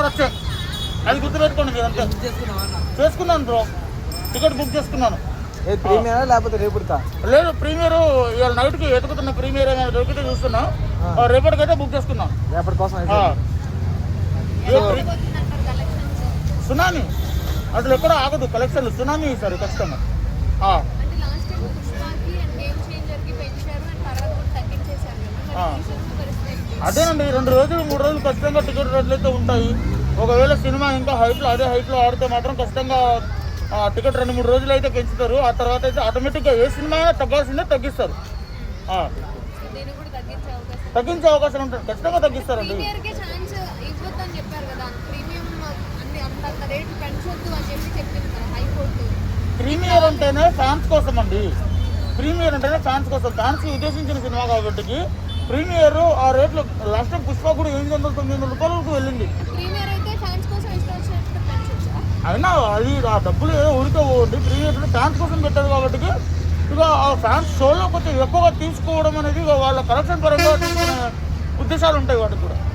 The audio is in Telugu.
ఒకసారి వచ్చే. అది గుర్తుపెట్టుకోండి మీరు అంతే. చేసుకున్నాను బ్రో. టికెట్ బుక్ చేసుకున్నాను. ఏ ప్రీమియరా లేకపోతే రేపుడుకా లేదు ప్రీమియర్ ఇవాళ నైట్కి ఎతుకుతున్న ప్రీమియర్ అనేది దొరికితే చూస్తున్నా. ఆ, రేపటికైతే బుక్ చేసుకున్నాం రేపటి కోసం సునామీ. అసలు ఎక్కడ ఆగదు కలెక్షన్లు. సునామీ ఈసారి ఖచ్చితంగా ఆ, అంటే లాస్ట్ టైం పుష్పకి అండ్ గేమ్ చేంజర్కి పెంచారు అండ్ తర్వాత కూడా తగ్గించేశారు కదా ఆ. మరి రీసెంట్ పరిస్థితి ఏంటి? అదేనండి రెండు రోజులు మూడు రోజులు ఖచ్చితంగా టికెట్ రేట్లు అయితే ఉంటాయి. ఒకవేళ సినిమా ఇంకా హైట్లో అదే హైట్లో ఆడితే మాత్రం ఖచ్చితంగా ఆ, టికెట్ రెండు మూడు రోజులు అయితే పెంచుతారు. ఆ తర్వాత అయితే ఆటోమేటిక్గా ఏ సినిమా అయినా తగ్గాల్సిందే తగ్గిస్తారు. తగ్గించే అవకాశం ఉంటుంది. ఖచ్చితంగా తగ్గిస్తారండి. ప్రీమియర్ అంటేనే ఫ్యాన్స్ కోసం అండి ప్రీమియర్ అంటేనే ఫ్యాన్స్ కోసం. ఫ్యాన్స్ ఉద్దేశించిన సినిమా కాబట్టి ప్రీమియర్ ఆ రేట్లు లాస్ట్ టైం పుష్ప కూడా ఎనిమిది వందల తొమ్మిది వందల రూపాయలకు వెళ్ళింది. అయినా అది ఆ డబ్బులు ఏదో ఊరికే పోవండి. ప్రీమియర్ ఫ్యాన్స్ కోసం పెట్టారు కాబట్టి ఇక ఆ ఫ్యాన్స్ షోలో కొంచెం ఎక్కువగా తీసుకోవడం అనేది వాళ్ళ కలెక్షన్ పరంగా ఉద్దేశాలు ఉంటాయి వాటికి కూడా.